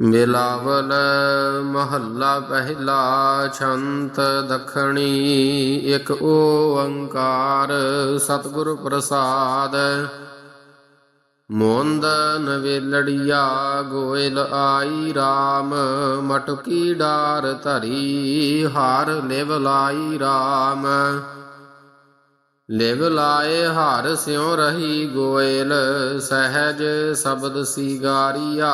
ਮਿਲਾਵਲ ਮਹੱਲਾ ਪਹਿਲਾ ਛੰਤ ਦਖਣੀ, ਇੱਕ ਓੰਕਾਰ ਸਤਿਗੁਰ ਪ੍ਰਸਾਦ। ਮੋੰਦ ਨਵੇਲੜੀਆ, ਗੋਇਲ ਆਈ RAM ਮਟਕੀ ਡਾਰ ਧਰੀ, ਹਾਰ ਲਿਵ ਲਾਈ RAM ਲਿਵ ਲਾਏ ਹਰ ਸਿਉ ਰਹੀ ਗੋਇਲ, ਸਹਿਜ ਸ਼ਬਦ ਸੀਗਾਰੀਆ।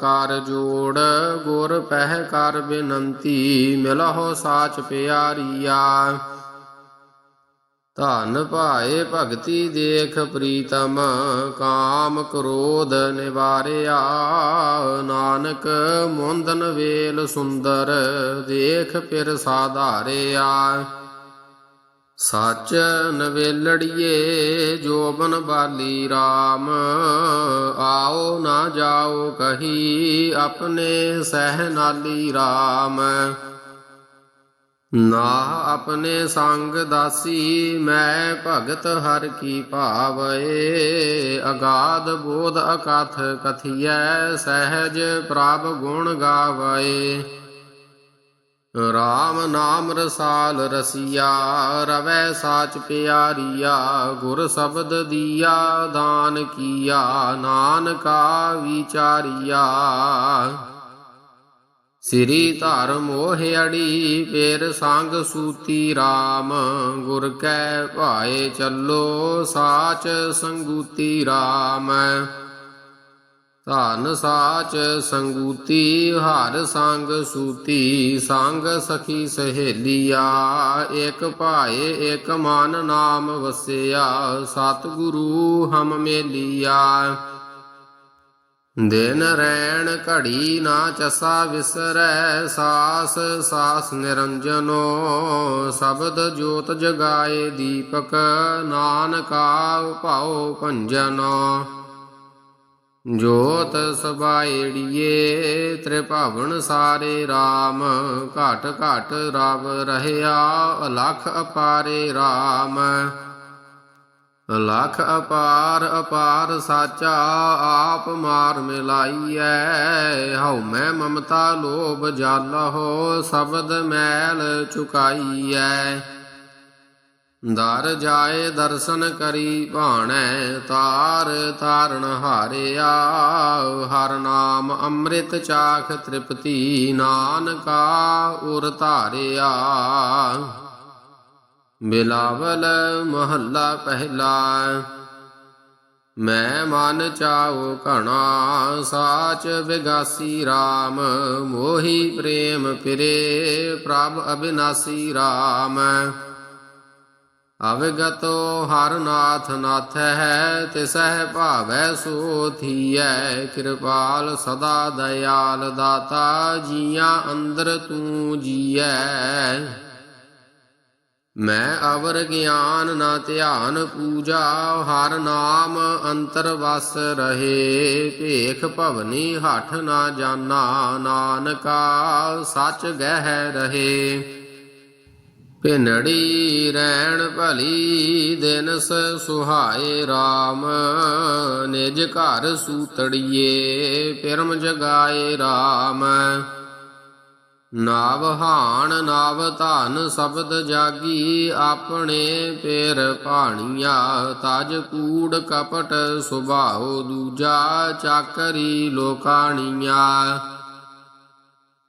ਕਰ ਜੋੜ ਗੁਰ ਪਹਿ ਕਰ ਬੇਨੰਤੀ, ਮਿਲਹੁ ਸਾਚ ਪਿਆਰੀਆ। ਧਨ ਭਾਏ ਭਗਤੀ ਦੇਖ ਪ੍ਰੀਤਮ, ਕਾਮ ਕ੍ਰੋਧ ਨਿਵਾਰਿਆ। ਨਾਨਕ ਮੁੰਦਨ ਵੇਲ ਸੁੰਦਰ, ਦੇਖ ਪਿਰ ਸਾਧਾਰਿਆ। ਸੱਚ ਨਵੇਲੜੀਏ, ਜੋਬਨ ਬਾਲੀ RAM ਆਓ ਨਾ ਜਾਓ ਕਹੀ ਆਪਣੇ ਸਹਿਨਾਲੀ RAM ਨਾ ਆਪਣੇ ਸੰਗ ਦਾਸੀ, ਮੈਂ ਭਗਤ ਹਰ ਕੀ ਭਾਵਏ। ਅਗਾਧ ਬੋਧ ਅਕਥ ਕਥੀਐ, ਸਹਿਜ ਪ੍ਰਭ ਗੁਣ ਗਾਵਏ। ਰਾਮ ਨਾਮ ਰਸਾਲ ਰਸੀਆ, ਰਵੈ ਸਾਚ ਪਿਆਰੀਆ, ਗੁਰ ਸ਼ਬਦ ਦੀਆ, ਦਾਨ ਕੀਆ, ਨਾਨਕਾ ਵਿਚਾਰੀਆ। ਸ੍ਰੀ ਧਰ ਅੜੀ, ਫੇਰ ਸੰਗ ਸੂਤੀ RAM ਗੁਰ ਕੈ ਭਾਏ ਚੱਲੋ ਸਾਚ ਸੰਗੂਤੀ RAM ਧਨ ਸਾਚ ਸੰਗੂਤੀ, ਹਰ ਸੰਗ ਸੂਤੀ, ਸੰਗ ਸਖੀ ਸਹੇਲੀਆ ਇਕ ਭਾਏ ਇਕ ਮਨ ਨਾਮ ਵਸਿਆ, ਸਤਿਗੁਰੂ ਹਮ ਮੇਲੀਆ। ਦਿਨ ਰੈਣ ਘੜੀ ਨਾ ਚਸਾ ਵਿਸਰੈ, ਸਾਸ ਸਾਸ ਨਿਰੰਜਨੋ, ਸ਼ਬਦ ਜੋਤ ਜਗਾਏ ਦੀਪਕ, ਨਾਨਕਾ ਭਾਉ ਭੰਜਨੋ। ਜੋਤ ਸਬਾਈੜੀਏ, ਤ੍ਰਿਭਵਨ ਸਾਰੇ RAM ਘਟ ਘਟ ਰਵ ਰਹਿਆ, ਅਲਖ ਅਪਾਰੇ RAM ਲਖ ਅਪਾਰ ਅਪਾਰ ਸਾਚਾ, ਆਪ ਮਾਰ ਮਿਲਾਈਐ। ਹਉ ਮੈਂ ਮਮਤਾ ਲੋਭ ਜਾਲਹੁ ਸ਼ਬਦ ਮੈਲ ਚੁਕਾਈਐ। ਦਰ ਜਾਏ ਦਰਸ਼ਨ ਕਰੀ ਭਾਣੈ ਤਾਰ ਤਾਰਨ ਹਾਰਿਆ, ਹਰ ਨਾਮ ਅੰਮ੍ਰਿਤ ਚਾਖ ਤ੍ਰਿਪਤੀ, ਨਾਨਕਾ ਉਰ ਧਾਰਿਆ। ਬਿਲਾਵਲ ਮਹੱਲਾ ਪਹਿਲਾ, ਮੈਂ ਮਨ ਚਾਉ ਘਣਾ, ਸਾਚ ਵਿਗਾਸੀ RAM ਮੋਹੀ ਪ੍ਰੇਮ ਫਿਰੇ ਪ੍ਰਭ ਅਬਿਨਾਸੀ RAM ਅਵਗਤੋ ਹਰ ਨਾਥ ਨਾਥ ਹੈ ਤਿਸਹਿ ਭਾਵੈ ਸੋ ਥੀਐ। ਕਿਰਪਾਲ ਸਦਾ ਦਇਆਲ ਦਾਤਾ, ਜੀਆਂ ਅੰਦਰ ਤੂੰ ਜੀਐ। ਮੈਂ ਅਵਰ ਗਿਆਨ ਨਾ ਧਿਆਨ ਪੂਜਾ, ਹਰ ਨਾਮ ਅੰਤਰ ਵਸ ਰਹੇ। ਭੇਖ ਭਵਨੀ ਹੱਠ ਨਾ ਜਾਣਾ ਨਾਨਕਾ ਸੱਚ ਗਹਿ ਰਹੇ। ਭਿਨੜੀ ਰੈਣ ਭਲੀ ਦਿਨਸ ਸੁਹਾਏ RAM ਨਿਜ ਘਰ ਸੂਤੜੀਏ, ਪਿਰਮ ਜਗਾਏ RAM ਨਾਵ ਹਾਣ ਨਾਵ ਧਨ ਸ਼ਬਦ ਜਾਗੀ, ਆਪਣੇ ਪੇਰ ਭਾਣੀਆਂ, ਤਜ ਕੂੜ ਕਪਟ ਸੁਭਾਉ ਦੂਜਾ, ਚਾਕਰੀ ਲੋਕਾਣੀਆਂ।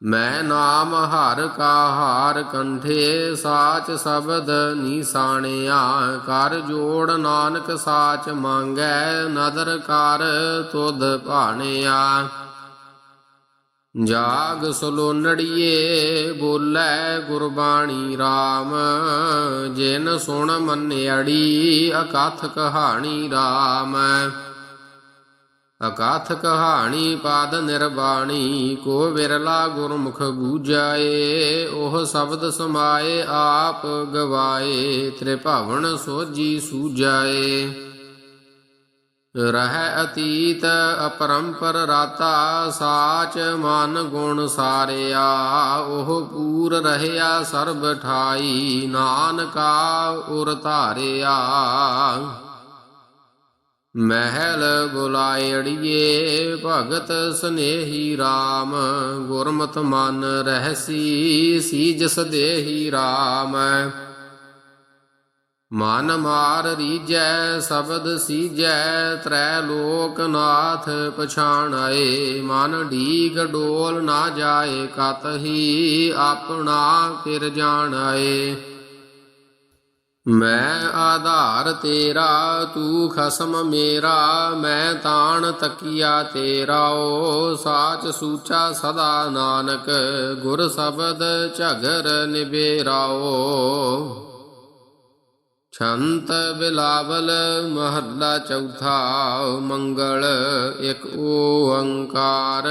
ਮੈਂ ਨਾਮ ਹਰ ਕਾ ਹਾਰ ਕੰਠੇ ਸਾਚ ਸ਼ਬਦ ਨੀਸਾਣਿਆ, ਕਰ ਜੋੜ ਨਾਨਕ ਸਾਚ ਮੰਗੈ, ਨਦਰ ਕਰ ਤੁਧ ਭਾਣਿਆ। ਜਾਗ ਸਲੋਨੜੀਏ ਬੋਲੇ ਗੁਰਬਾਣੀ RAM ਜਿਨ ਸੁਣ ਮੰਨਿਆੜੀ ਅਕਥ ਕਹਾਣੀ RAM ਅਕਾਥ ਕਹਾਣੀ ਪਾਦ ਨਿਰਵਾਣੀ, ਕੋ ਵਿਰਲਾ ਗੁਰਮੁਖ ਬੂਜਾਏ ਉਹ ਸ਼ਬਦ ਸਮਾਏ ਆਪ ਗਵਾਏ, ਤ੍ਰਿਭਵਨ ਸੋਜੀ ਸੂਜਾਏ। ਰਹਿ ਅਤੀਤ ਅਪਰੰਪਰ ਰਾਤਾ, ਸਾਚ ਮਨ ਗੁਣ ਸਾਰਿਆ, ਉਹ ਪੂਰ ਰਹਿਆ ਸਰਬ ਠਾਈ, ਨਾਨਕਾ ਉਰ ਧਾਰਿਆ। ਮਹਿਲ ਬੁਲਾਏ ਅੜੀਏ ਭਗਤ ਸਨੇਹੀ RAM ਗੁਰਮਤ ਮਨ ਰਹਿਸੀ, ਸੀਜ ਸਦੇਹੀ RAM ਮਨ ਮਾਰ ਰੀਜੈ ਸ਼ਬਦ ਸੀਜੈ ਤ੍ਰੈ ਲੋਕ ਨਾਥ ਪਛਾਣਾਏ। ਮਨ ਢੀਗ ਡੋਲ ਨਾ ਜਾਏ, ਕਤਹੀ ਆਪਣਾ ਫਿਰ ਜਾਣਾਏ। ਮੈਂ ਆਧਾਰ ਤੇਰਾ, ਤੂੰ ਖਸਮ ਮੇਰਾ, ਮੈਂ ਤਾਣ ਤਕੀਆ ਤੇਰਾ, ਓ ਸਾਚ ਸੂਚਾ ਸਦਾ ਨਾਨਕ, ਗੁਰ ਸ਼ਬਦ ਝਗਰ ਨਿਬੇਰਾਓ ਛੰਤ ਬਿਲਾਵਲ ਮਹੱਲਾ ਚੌਥਾ, ਮੰਗਲ ਇੱਕ ਓੰਕਾਰ,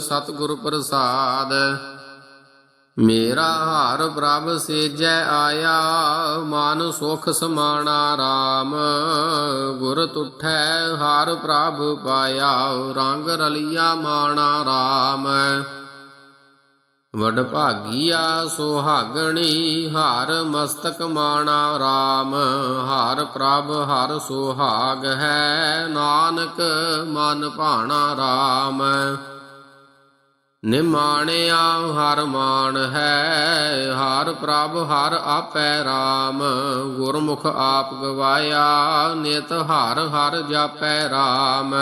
ਸਤਿਗੁਰ ਪ੍ਰਸਾਦ। ਮੇਰਾ ਹਾਰ ਪ੍ਰਭ ਸੇਜੈ ਆਇਆ, ਮਨ ਸੁਖ ਸਮਾਣਾ RAM ਗੁਰ ਤੁਠੈ ਹਾਰ ਪ੍ਰਭ ਪਾਇਆ, ਰੰਗ ਰਲੀਆ ਮਾਣਾ RAM ਵਡ ਭਾਗੀਆ ਸੁਹਾਗਣੀ, ਹਰ ਮਸਤਕ ਮਾਣਾ RAM ਹਾਰ ਪ੍ਰਭ ਹਰ ਸੁਹਾਗ ਹੈ, ਨਾਨਕ ਮਨ ਭਾਣਾ RAM ਨਿਮਾਣਿਆ ਹਰ ਮਾਨ ਹੈ, ਹਰ ਪ੍ਰਭ ਹਰ ਆਪੈ RAM ਗੁਰਮੁਖ ਆਪ ਗਵਾਇਆ, ਨਿਤ ਹਰ ਹਰ ਜਾਪੈ RAM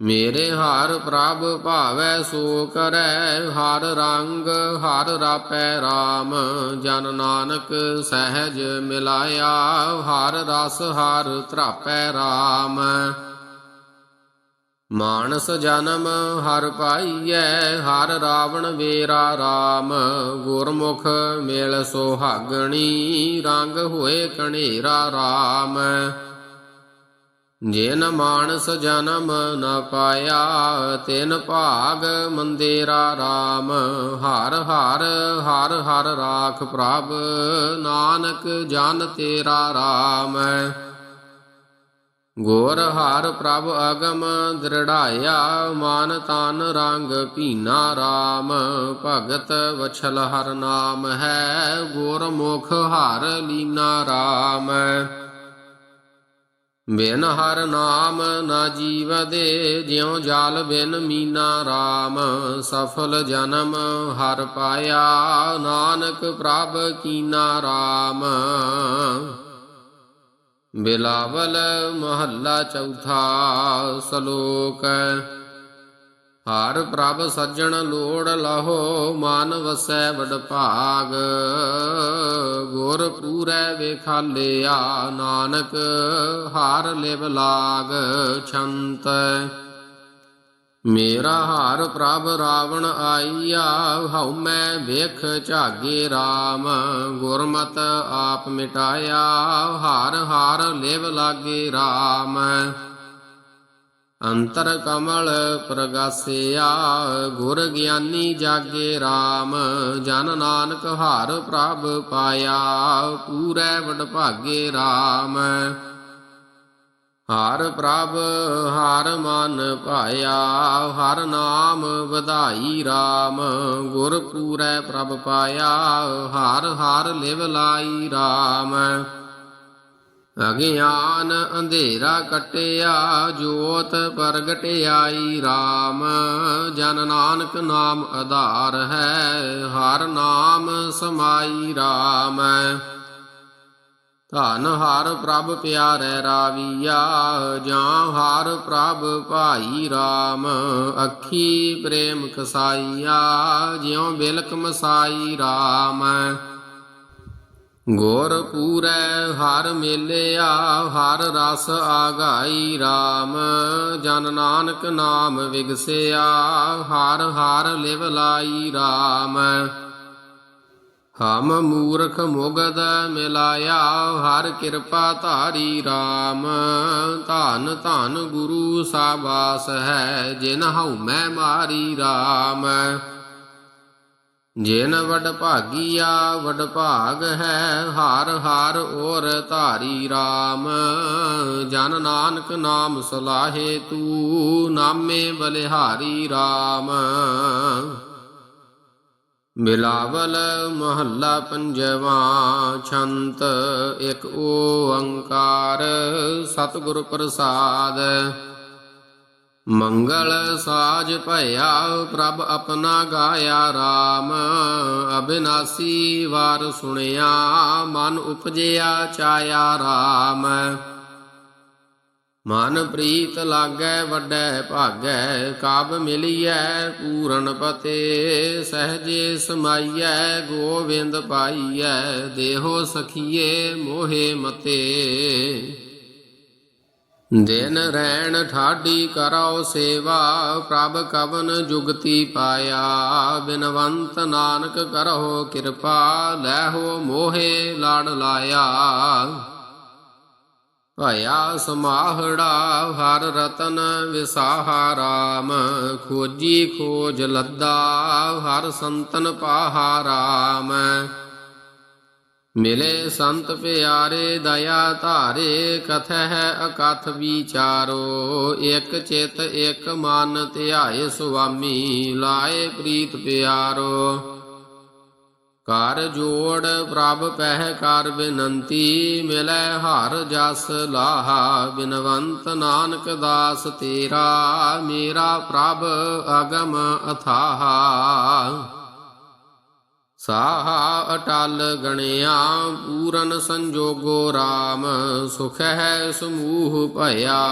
ਮੇਰੇ ਹਰ ਪ੍ਰਭ ਭਾਵੈ ਸੋ ਕਰੈ, ਹਰ ਰੰਗ ਹਰ ਰਾਪੈ RAM ਜਨ ਨਾਨਕ ਸਹਿਜ ਮਿਲਾਇਆ, ਹਰ ਰਸ ਹਰ ਤਰਾਪੈ RAM ਮਾਨਸ ਜਨਮ ਹਰ ਪਾਈਐ, ਹਰ ਰਾਵਣ ਵੇਰਾ RAM ਗੁਰਮੁਖ ਮਿਲ ਸੁਹਾਗਣੀ, ਰੰਗ ਹੋਏ ਕਣੇਰਾ RAM ਜਿਨ ਮਾਨਸ ਜਨਮ ਨ ਪਾਇਆ, ਤਿਨ ਭਾਗ ਮੰਦੇਰਾ RAM ਹਰ ਹਰ ਹਰ ਹਰ ਰਾਖ ਪ੍ਰਭ, ਨਾਨਕ ਜਨ ਤੇਰਾ RAM ਗੋਰ ਹਰ ਪ੍ਰਭ ਅਗਮ ਦ੍ਰਿੜਾਇਆ, ਮਾਨ ਤਨ ਰੰਗ ਭੀਨਾ RAM ਭਗਤ ਵਛਲ ਹਰ ਨਾਮ ਹੈ, ਗੁਰ ਮੁਖ ਹਰ ਲੀਨਾ RAM ਬਿਨ ਹਰ ਨਾਮ ਨਾ ਜੀਵਦੇ, ਜਿਉ ਜਾਲ ਬਿਨ ਮੀਨਾ RAM ਸਫਲ ਜਨਮ ਹਰ ਪਾਇਆ, ਨਾਨਕ ਪ੍ਰਭ ਕੀਨਾ RAM ਬਿਲਾਵਲ ਮਹੱਲਾ ਚੌਥਾ ਸ਼ਲੋਕ। ਹਰ ਪ੍ਰਭ ਸੱਜਣ ਲੋੜ ਲਹੋ, ਮਨ ਵਸੈ ਵਡ ਭਾਗ। ਗੁਰ ਪੂਰੈ ਵੇਖਾਲਿਆ ਨਾਨਕ, ਹਾਰ ਲਿਵ ਲਾਗ ਛੰਤ। ਮੇਰਾ ਹਾਰ ਪ੍ਰਭ ਰਾਵਣ ਆਈਆ, ਹਉ ਮੈਂ ਵੇਖ ਝਾਗੇ RAM ਗੁਰਮਤ ਆਪ ਮਿਟਾਇਆ, ਹਾਰ ਹਾਰ ਲੇਵ ਲਾਗੇ RAM ਅੰਤਰ ਕਮਲ ਪ੍ਰਗਾਸਿਆ, ਗੁਰ ਗਿਆਨੀ ਜਾਗੇ RAM ਜਨ ਨਾਨਕ ਹਾਰ ਪ੍ਰਭ ਪਾਇਆ, ਪੂਰੇ ਵਡ ਭਾਗੇ RAM ਹਰ ਪ੍ਰਭ ਹਰ ਮਨ ਭਾਇਆ, ਹਰ ਨਾਮ ਵਧਾਈ RAM ਗੁਰ ਪੂਰੈ ਪ੍ਰਭ ਪਾਇਆ, ਹਰ ਹਰ ਲਿਵ ਲਾਈ RAM ਅਗਿਆਨ ਅੰਧੇਰਾ ਕਟਿਆ, ਜੋਤ ਪ੍ਰਗਟ ਆਈ RAM ਜਨ ਨਾਨਕ ਨਾਮ ਆਧਾਰ ਹੈ, ਹਰ ਨਾਮ ਸਮਾਈ RAM ਧਨ ਹਰ ਪ੍ਰਭ ਪਿਆਰੈ ਰਾਵੀਆ, ਜਾਂ ਹਰ ਪ੍ਰਭ ਭਾਈ RAM ਅੱਖੀ ਪ੍ਰੇਮ ਕਸਾਈਆ ਜਿਉ ਬਿਲਕ ਮਸਾਈ RAM ਗੁਰ ਪੂਰੈ ਹਰ ਮੇਲਿਆ, ਹਰ ਰਸ ਆਗਾਈ RAM ਜਨ ਨਾਨਕ ਨਾਮ ਵਿਗਸਿਆ, ਹਰ ਹਰ ਲਿਵ ਲਾਈ RAM ਹਮ ਮੂਰਖ ਮੁਗਦ ਮਿਲਾਇਆ, ਹਰ ਕਿਰਪਾ ਧਾਰੀ RAM ਧਨ ਧੰਨ ਗੁਰੂ ਸਾਬਾਸ ਹੈ, ਜਿਨ ਹਉ ਮੈਂ ਮਾਰੀ RAM ਜਿਨ ਵਡ ਭਾਗੀਆ, ਵਡ ਭਾਗ ਹੈ, ਹਰ ਹਰ ਔਰ ਧਾਰੀ RAM ਜਨ ਨਾਨਕ ਨਾਮ ਸਲਾਹੇ ਤੂ, ਨਾਮੇ ਬਲਿਹਾਰੀ RAM ਮਿਲਾਵਲ ਮਹੱਲਾ ਪੰਜਵਾ ਛੰਤ, ਇੱਕ ਓੰਕਾਰ ਸਤਿਗੁਰ ਪ੍ਰਸਾਦ। ਮੰਗਲ ਸਾਜ ਭਇਆ, ਪ੍ਰਭ ਆਪਣਾ ਗਾਇਆ RAM ਅਬਿਨਾਸੀ ਵਾਰ ਸੁਣਿਆ, ਮਨ ਉਪਜਿਆ, ਚਾਇਆ RAM ਮਨ ਪ੍ਰੀਤ ਲਾਗੈ ਵੱਡੈ ਭਾਗੈ ਕਾਬ ਮਿਲੀਐ ਪੂਰਨ ਪਤੇ, ਸਹਜੇ ਸਮਾਈਐ ਗੋਵਿੰਦ ਪਾਈਐ, ਦੇਹੋ ਸਖੀਏ ਮੋਹੇ ਮਤੇ। ਦਿਨ ਰੈਣ ਠਾਡੀ ਕਰੋ ਸੇਵਾ, ਪ੍ਰਭ ਕਵਨ ਜੁਗਤੀ ਪਾਇਆ। ਬਿਨਵੰਤ ਨਾਨਕ ਕਰੋ ਕਿਰਪਾ, ਲੈਹੋ ਮੋਹੇ ਲਾੜ ਲਾਇਆ। ਭਇਆ ਸਮਾਹੜਾ, ਹਰ ਰਤਨ ਵਿਸਾਹਾ ਰਾਮ। ਖੋਜੀ ਖੋਜ ਲੱਦਾ, ਹਰ ਸੰਤਨ ਪਾਹਾ ਰਾਮ। ਮਿਲੇ ਸੰਤ ਪਿਆਰੇ, ਦਇਆ ਧਾਰੇ ਕਥ ਹੈ ਅਕਥ ਵਿਚਾਰੋ। ਇਕ ਚਿਤ, ਇਕ ਮਨ ਧਿਆਏ ਸੁਆਮੀ, ਲਾਏ ਪ੍ਰੀਤ ਪਿਆਰੋ। ਕਰ ਜੋੜ ਪ੍ਰਭ ਪਹਿ ਕਰ ਬਿਨੰਤੀ, ਮਿਲੈ ਹਰ ਜਸ ਲਾਹਾ, ਬਿਨਵੰਤ ਨਾਨਕ ਦਾਸ ਤੇਰਾ, ਮੇਰਾ ਪ੍ਰਭ ਅਗਮ ਅਥਾਹਾ। ਸਾਹਾ ਅਟਲ ਗਣਿਆ, ਪੂਰਨ ਸੰਜੋਗੋ RAM ਸੁਖ ਹੈ ਸਮੂਹ ਭਇਆ,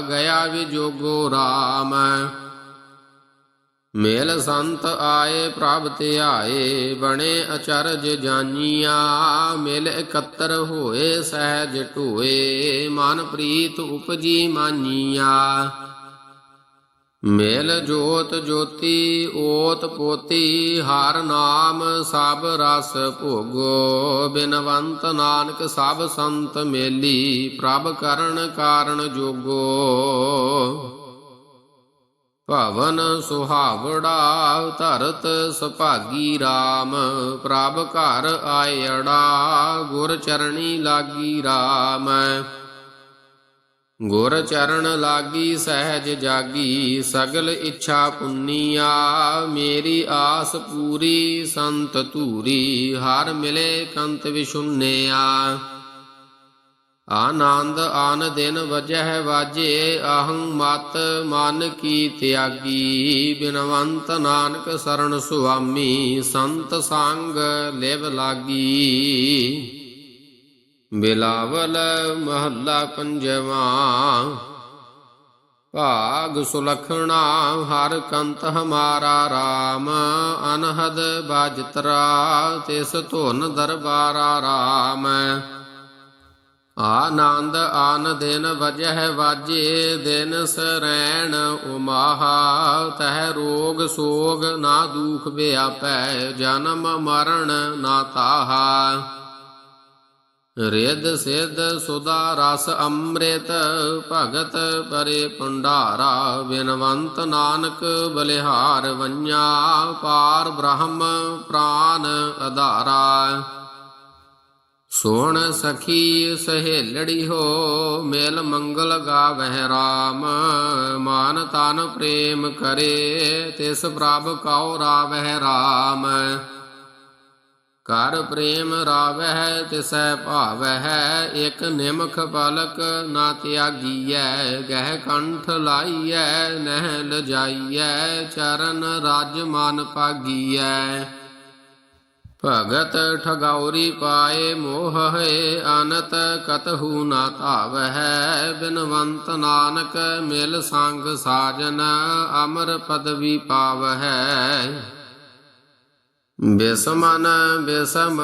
ਗਿਆ ਵਿਜੋਗੋ RAM ਮੇਲ ਸੰਤ ਆਏ ਪ੍ਰਭ ਧਿਆਏ, ਬਣੇ ਅਚਰਜ ਜਾਨੀਆਂ, ਮਿਲ ਇਕੱਤਰ ਹੋਏ, ਸਹਿਜ ਢੋਏ, ਮਨ ਪ੍ਰੀਤ ਉਪਜੀ ਮਾਨੀਆ। ਮੇਲ ਜੋਤ ਜੋਤੀ, ਓਤ ਪੋਤੀ, ਹਰ ਨਾਮ ਸਭ ਰਸ ਭੋਗੋ। ਬਿਨਵੰਤ ਨਾਨਕ ਸਭ ਸੰਤ ਮੇਲੀ, ਪ੍ਰਭ ਕਰਨ ਕਾਰਣ ਜੋਗੋ। ਭਵਨ ਸੁਹਾਵੜਾ ਧਰਤ ਸੁਭਾਗੀ RAM ਪ੍ਰਭ ਘਰ ਆਇੜਾ, ਗੁਰ ਚਰਣੀ ਲਾਗੀ RAM ਗੁਰ ਚਰਨ ਲਾਗੀ ਸਹਿਜ ਜਾਗੀ, ਸਗਲ ਇੱਛਾ ਪੁੰਨੀਆ, ਮੇਰੀ ਆਸ ਪੂਰੀ ਸੰਤ ਧੂਰੀ, ਹਰ ਮਿਲੇ ਕੰਤ ਵਿਸ਼ੁੰਨਿਆ ਆਨੰਦ ਆਨ ਦਿਨ ਵਜਹਿ ਵਾਜੇ ਅਹੰ ਮਤ ਮਨ ਕੀ ਤਿਆਗੀ। ਬਿਨਵੰਤ ਨਾਨਕ ਸਰਣ ਸੁਆਮੀ, ਸੰਤ ਸੰਗ ਲਿਵ ਲਾਗੀ। ਬਿਲਾਵਲ ਮਹੱਲਾ ਪੰਜਵਾ, ਭਾਗ ਸੁਲਖਣਾ, ਹਰ ਕੰਤ ਹਮਾਰਾ RAM ਅਨਹਦ ਬਾਜਤਰਾ, ਤਿਸ ਧੁਨ ਦਰਬਾਰਾ RAM ਆਨੰਦ ਆਨ ਦਿਨ ਵਜਹਿ ਵਾਜੇ, ਦਿਨ ਸਰੈਣ ਉਮਾਹਾ। ਤਹ ਰੋਗ ਸੋਗ ਨਾ ਦੁਖ ਵਿਆਪੈ, ਜਨਮ ਮਰਨ ਨਾ ਤਾਹਾ। ਰਿੱਧ ਸਿੱਧ ਸੁਦਾ ਰਸ ਅੰਮ੍ਰਿਤ, ਭਗਤ ਪਰੇ ਭੰਡਾਰਾ। ਬਿਨਵੰਤ ਨਾਨਕ ਬਲਿਹਾਰ ਵੰਨਾ ਪਾਰ ਬ੍ਰਹਮ ਪ੍ਰਾਨ ਅਧਾਰਾ। ਸੋਣ ਸਖੀ ਸਹੇਲੜੀ ਹੋ, ਮੇਲ ਮੰਗਲ ਗਾਵਹਿ RAM ਮਾਨ ਤਨ ਪ੍ਰੇਮ ਕਰੇ, ਤਿਸ ਪ੍ਰਭ ਕਉ ਰਾਵਹਿ RAM ਕਰ ਪ੍ਰੇਮ ਰਾਵਹਿ, ਤਿਸੈ ਭਾਵਹਿ, ਇਕ ਨਿਮਖ ਪਲਕ ਨਾ ਤਿਆਗੀਐ। ਗਹਿ ਕੰਠ ਲਾਈਐ, ਨਹਿ ਲਜਾਈਐ, ਚਰਨ ਰਾਜ ਮਨ ਪਾਗੀਐ ਭਗਤ ਠਗੌਰੀ ਪਾਏ ਮੋਹ ਹੈ, ਅਨਤ ਕਤਹੂ ਨਾ ਧਾਵਹਿ। ਬਿਨਵੰਤ ਨਾਨਕ ਮਿਲ ਸੰਗ ਸਾਜਨ, ਅਮਰ ਪਦਵੀ ਪਾਵਹਿ। ਬਿਸਮਨ ਬਿਸਮ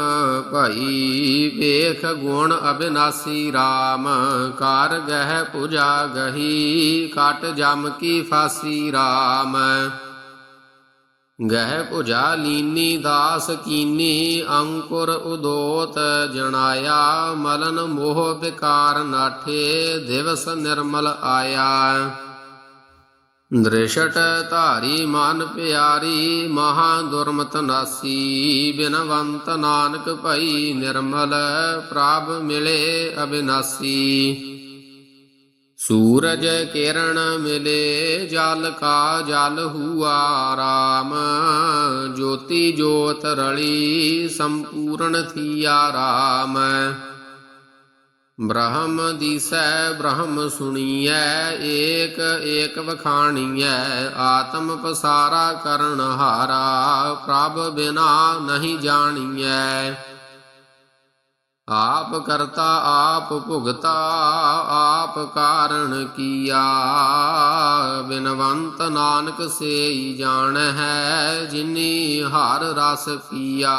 ਭਈ, ਵੇਖ ਗੁਣ ਅਬਿਨਾਸੀ RAM ਕਰ ਗਹਿ ਪੂਜਾ ਗਹੀ ਕਟ ਜਮ ਕੀ ਫਾਸੀ RAM ਗਹਿ ਭੁਜਾ ਲੀਨੀ ਦਾਸ ਕੀਨੀ, ਅੰਕੁਰ ਉਦੋਤ ਜਣਾਇਆ, ਮਲਨ ਮੋਹ ਵਿਕਾਰ ਨਾਠੇ, ਦਿਵਸ ਨਿਰਮਲ ਆਇਆ। ਦ੍ਰਿਸ਼ਟ ਧਾਰੀ ਮਨ ਪਿਆਰੀ, ਮਹਾ ਦੁਰਮਤ ਨਾਸੀ, ਬਿਨਵੰਤ ਨਾਨਕ ਭਈ ਨਿਰਮਲ, ਪ੍ਰਭ ਮਿਲੇ ਅਬਿਨਾਸੀ। ਸੂਰਜ ਕਿਰਨ ਮਿਲੇ, ਜਲ ਕਾ ਜਲ ਹੁਆ, ਰਾਮ ਜੋਤੀ ਜੋਤ ਰਲੀ, ਸੰਪੂਰਨ ਥੀਆ ਰਾਮ। ਬ੍ਰਹਮ ਦੀਸੈ, ਬ੍ਰਹਮ ਸੁਣੀਐ, ਏਕ ਏਕ ਵਖਾਣੀਐ, ਆਤਮ ਪਸਾਰਾ ਕਰਨ ਹਾਰਾ, ਪ੍ਰਭ ਬਿਨਾ ਨਹੀਂ ਜਾਣੀਐ। ਆਪ ਕਰਤਾ, ਆਪ ਭੁਗਤਾ, ਆਪ ਕਾਰਣ ਕੀਆ। ਬਿਨਵੰਤ ਨਾਨਕ ਸੇਈ ਜਾਣ ਹੈ ਜਿਨੀ ਹਰ ਰਸ ਪੀਆ।